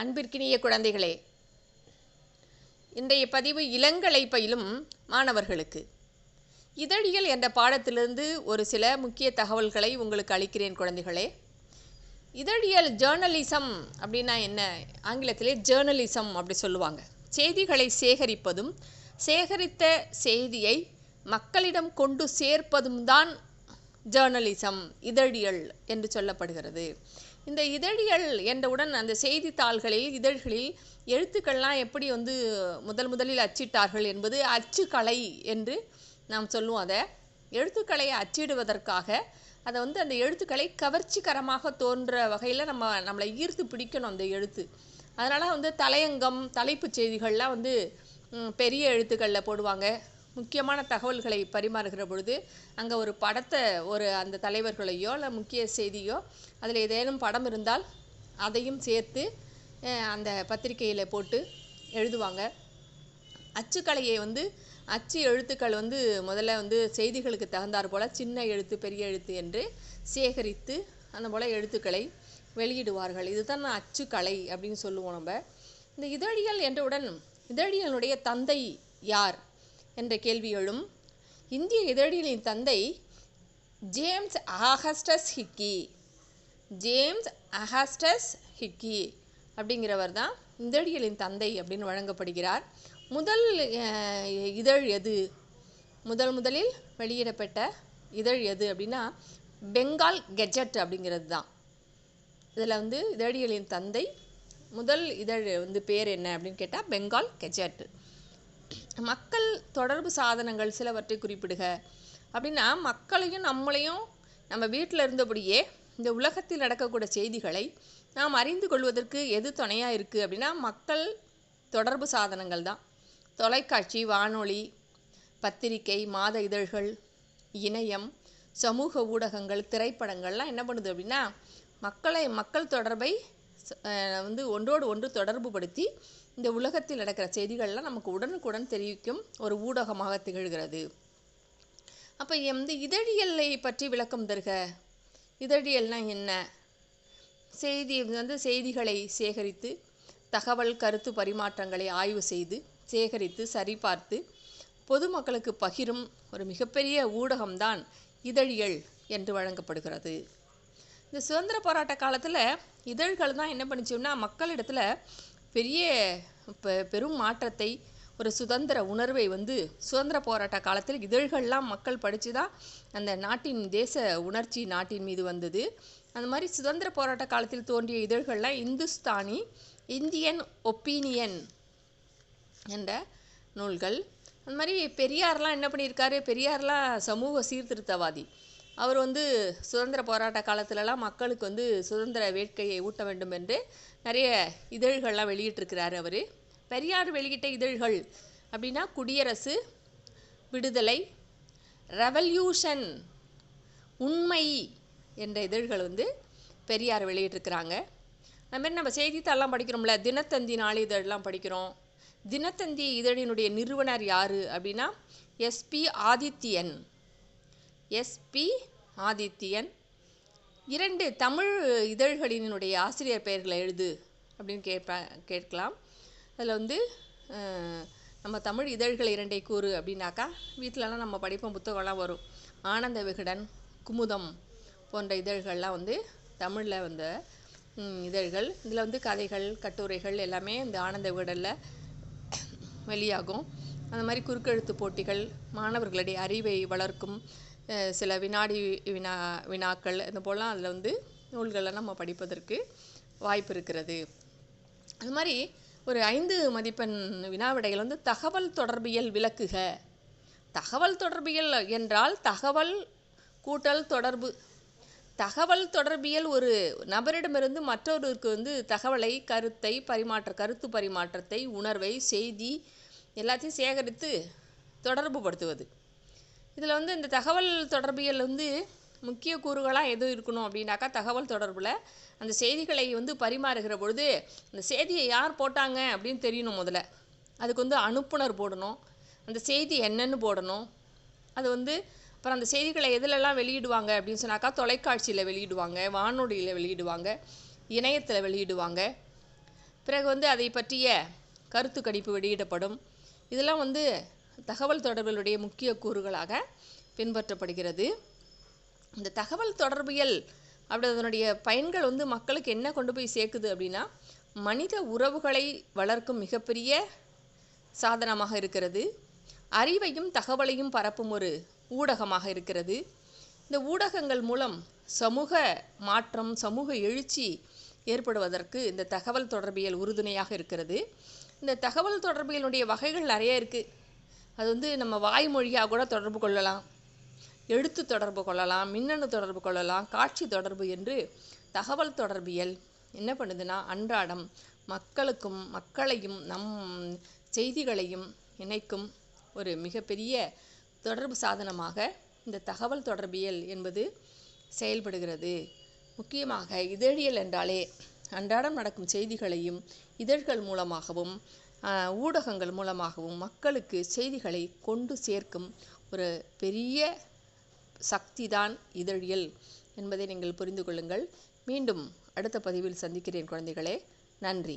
அன்பிற்கினிய குழந்தைகளே இன்றைய பதிவு இளங்கலை பயிலும் மாணவர்களுக்கு. இதழியல் என்ற பாடத்திலிருந்து ஒரு சில முக்கிய தகவல்களை உங்களுக்கு அளிக்கிறேன் குழந்தைகளே. இதழியல் ஜேர்னலிசம் அப்படின்னா என்ன? ஆங்கிலத்திலே ஜேர்னலிசம் அப்படி சொல்லுவாங்க. செய்திகளை சேகரிப்பதும் சேகரித்த செய்தியை மக்களிடம் கொண்டு சேர்ப்பதும் தான் ஜேர்னலிசம் இதழியல் என்று சொல்லப்படுகிறது. இந்த இதழியல் என்றவுடன் அந்த செய்தித்தாள்களில் இதழ்களில் எழுத்துக்கள்லாம் எப்படி வந்து முதல் முதலில் அச்சிட்டார்கள் என்பது அச்சுக்கலை என்று நாம் சொல்லுவோம். அதை எழுத்துக்களை அச்சிடுவதற்காக அதை வந்து அந்த எழுத்துக்களை கவர்ச்சிகரமாக தோன்ற வகையில் நம்ம நம்மளை ஈர்த்து பிடிக்கணும் அந்த எழுத்து. அதனால் வந்து தலையங்கம் தலைப்புச் செய்திகள்லாம் வந்து பெரிய எழுத்துக்களில் போடுவாங்க. முக்கியமான தகவல்களை பரிமாறுகிற பொழுது அங்கே ஒரு படத்தை ஒரு அந்த தலைவர்களையோ இல்லை முக்கிய செய்தியோ அதில் ஏதேனும் படம் இருந்தால் அதையும் சேர்த்து அந்த பத்திரிக்கையில் போட்டு எழுதுவாங்க. அச்சுக்கலையை வந்து அச்சு எழுத்துக்கள் வந்து முதல்ல வந்து செய்திகளுக்கு தகுந்தாற் போல் சின்ன எழுத்து பெரிய எழுத்து என்று சேகரித்து அந்த போல் எழுத்துக்களை வெளியிடுவார்கள். இதுதான் அச்சுக்கலை அப்படின்னு சொல்லுவோம் நம்ம. இந்த இதழியல் என்றவுடன் இதழியலுடைய தந்தை யார்? என்ற கேள்வி எழும். இந்திய இதழியலின் தந்தை James Augustus Hicky James Augustus Hicky அப்படிங்கிறவர் தான் இதழியலின் தந்தை அப்படின்னு வழங்கப்படுகிறார். முதல் இதழ் எது? முதல் முதலில் வெளியிடப்பட்ட இதழ் எது அப்படின்னா பெங்கால் கெஜெட் அப்படிங்கிறது தான். இதில் வந்து இதழியலின் தந்தை முதல் இதழ் வந்து பேர் என்ன அப்படின்னு கேட்டால் பெங்கால் கெஜெட். மக்கள் தொடர்பு சாதனங்கள் சிலவற்றை குறிப்பிடுக. அப்படின்னா மக்களையும் நம்மளையும் நம்ம வீட்டில் இருந்தபடியே இந்த உலகத்தில் நடக்கக்கூடிய செய்திகளை நாம் அறிந்து கொள்வதற்கு எது துணையாக இருக்குது அப்படின்னா மக்கள் தொடர்பு சாதனங்கள் தான். தொலைக்காட்சி வானொலி பத்திரிகை மாத இதழ்கள் இணையம் சமூக ஊடகங்கள் திரைப்படங்கள்லாம் என்ன பண்ணுது அப்படின்னா மக்களை மக்கள் தொடர்பை வந்து ஒன்றோடு ஒன்று தொடர்பு படுத்தி இந்த உலகத்தில் நடக்கிற செய்திகள்லாம் நமக்கு உடனுக்குடன் தெரிவிக்கும் ஒரு ஊடகமாக திகழ்கிறது. அப்போ எந்த இதழியலை பற்றி விளக்கம் தருக. இதழியல்னா என்ன? செய்தி வந்து செய்திகளை சேகரித்து தகவல் கருத்து பரிமாற்றங்களை ஆய்வு செய்து சேகரித்து சரிபார்த்து பொதுமக்களுக்கு பகிரும் ஒரு மிகப்பெரிய ஊடகம்தான் இதழியல் என்று வழங்கப்படுகிறது. இந்த சுதந்திர போராட்ட காலத்தில் இதழ்கள் தான் என்ன பண்ணிச்சோம்னா மக்களிடத்தில் பெரிய பெ- பெரும் மாற்றத்தை ஒரு சுதந்திர உணர்வை வந்து சுதந்திர போராட்ட காலத்தில் இதழ்கள்லாம் மக்கள் படித்து தான் அந்த நாட்டின் தேச உணர்ச்சி நாட்டின் மீது வந்தது. அந்த மாதிரி சுதந்திர போராட்ட காலத்தில் தோன்றிய இதழ்கள்லாம் இந்துஸ்தானி இந்தியன் ஒப்பீனியன் என்ற நூல்கள் அந்த மாதிரி பெரியார்லாம் என்ன பண்ணியிருக்காரு? பெரியார்லாம் சமூக சீர்திருத்தவாதி. அவர் வந்து சுதந்திர போராட்ட காலத்துலலாம் மக்களுக்கு வந்து சுதந்திர வேட்கையை ஊட்ட வேண்டும் என்று நிறைய இதழ்கள்லாம் வெளியிட்டிருக்கிறாரு அவர். பெரியார் வெளியிட்ட இதழ்கள் அப்படின்னா குடியரசு விடுதலை ரெவல்யூஷன் உண்மை என்ற இதழ்கள் வந்து பெரியார் வெளியிட்டிருக்கிறாங்க. அதுமாரி நம்ம செய்தித்தாள்லாம் படிக்கிறோம்ல தினத்தந்தி நாளிதழ்லாம் படிக்கிறோம். தினத்தந்தி இதழினுடைய நிறுவனர் யார் அப்படின்னா எஸ்பி ஆதித்யன். எஸ்பி ஆதித்யன். இரண்டு தமிழ் இதழ்களினுடைய ஆசிரியர் பெயர்களை எழுது அப்படின்னு கேட்பேன் கேட்கலாம். அதில் வந்து நம்ம தமிழ் இதழ்கள் இரண்டை கூறு அப்படின்னாக்கா வீட்டிலலாம் நம்ம படிப்போம் புத்தகம்லாம் வரும். ஆனந்த விகடன் குமுதம் போன்ற இதழ்கள்லாம் வந்து தமிழில் வந்த இதழ்கள். இதில் வந்து கதைகள் கட்டுரைகள் எல்லாமே இந்த ஆனந்த விகடனில் வெளியாகும். அந்த மாதிரி குறுக்கெழுத்து போட்டிகள் மாணவர்களுடைய அறிவை வளர்க்கும் சில வினாடி வினா வினாக்கள் இந்த போலாம் அதில் வந்து நூல்களை நம்ம படிப்பதற்கு வாய்ப்பு இருக்கிறது. அது மாதிரி ஒரு ஐந்து மதிப்பெண் வினாவிடைகள் வந்து தகவல் தொடர்பியல் விளக்குக. தகவல் தொடர்பியல் என்றால் தகவல் கூட்டல் தொடர்பு. தகவல் தொடர்பியல் ஒரு நபரிடமிருந்து மற்றொருவருக்கு வந்து தகவலை கருத்தை பரிமாற்ற கருத்து பரிமாற்றத்தை உணர்வை செய்தி எல்லாத்தையும் சேகரித்து தொடர்பு படுத்துவது இதில் வந்து இந்த தகவல் தொடர்பியல் வந்து முக்கிய கூறுகளாக எது இருக்கணும் அப்படின்னாக்கா தகவல் தொடர்பில் அந்த செய்திகளை வந்து பரிமாறுகிற பொழுது அந்த செய்தியை யார் போட்டாங்க அப்படின்னு தெரியணும் முதல்ல. அதுக்கு வந்து அனுப்புனர் போடணும். அந்த செய்தி என்னன்னு போடணும். அது வந்து அப்புறம் அந்த செய்திகளை எதுலெல்லாம் வெளியிடுவாங்க அப்படின்னு சொன்னாக்கா தொலைக்காட்சியில் வெளியிடுவாங்க வானொலியில் வெளியிடுவாங்க இணையத்தில் வெளியிடுவாங்க. பிறகு வந்து அதை பற்றிய கருத்து கணிப்பு வெளியிடப்படும். இதெல்லாம் வந்து தகவல் தொடர்புகளுடைய முக்கிய கூறுகளாக பின்பற்றப்படுகிறது. இந்த தகவல் தொடர்பியல் அப்படி அதனுடைய பயன்கள் வந்து மக்களுக்கு என்ன கொண்டு போய் சேர்க்குது அப்படின்னா மனித உறவுகளை வளர்க்கும் மிகப்பெரிய சாதனமாக இருக்கிறது. அறிவையும் தகவலையும் பரப்பும் ஒரு ஊடகமாக இருக்கிறது. இந்த ஊடகங்கள் மூலம் சமூக மாற்றம் சமூக எழுச்சி ஏற்படுவதற்கு இந்த தகவல் தொடர்பியல் உறுதுணையாக இருக்கிறது. இந்த தகவல் தொடர்பியலுடைய வகைகள் நிறைய இருக்குது அது வந்து நம்ம வாய்மொழியாக கூட தொடர்பு கொள்ளலாம். எழுத்து தொடர்பு கொள்ளலாம் மின்னணு தொடர்பு கொள்ளலாம் காட்சி தொடர்பு என்று தகவல் தொடர்பியல் என்ன பண்ணுதுன்னா அன்றாடம் மக்களுக்கும் மக்களையும் நம் செய்திகளையும் இணைக்கும் ஒரு மிகப்பெரிய தொடர்பு சாதனமாக இந்த தகவல் தொடர்பியல் என்பது செயல்படுகிறது. முக்கியமாக இதழியல் என்றாலே அன்றாடம் நடக்கும் செய்திகளையும் இதழ்கள் மூலமாகவும் ஊடகங்கள் மூலமாகவும் மக்களுக்கு செய்திகளை கொண்டு சேர்க்கும் ஒரு பெரிய சக்திதான் இதழியல் என்பதை நீங்கள் புரிந்து கொள்ளுங்கள். மீண்டும் அடுத்த பதிவில் சந்திக்கிறேன் குழந்தைகளே. நன்றி.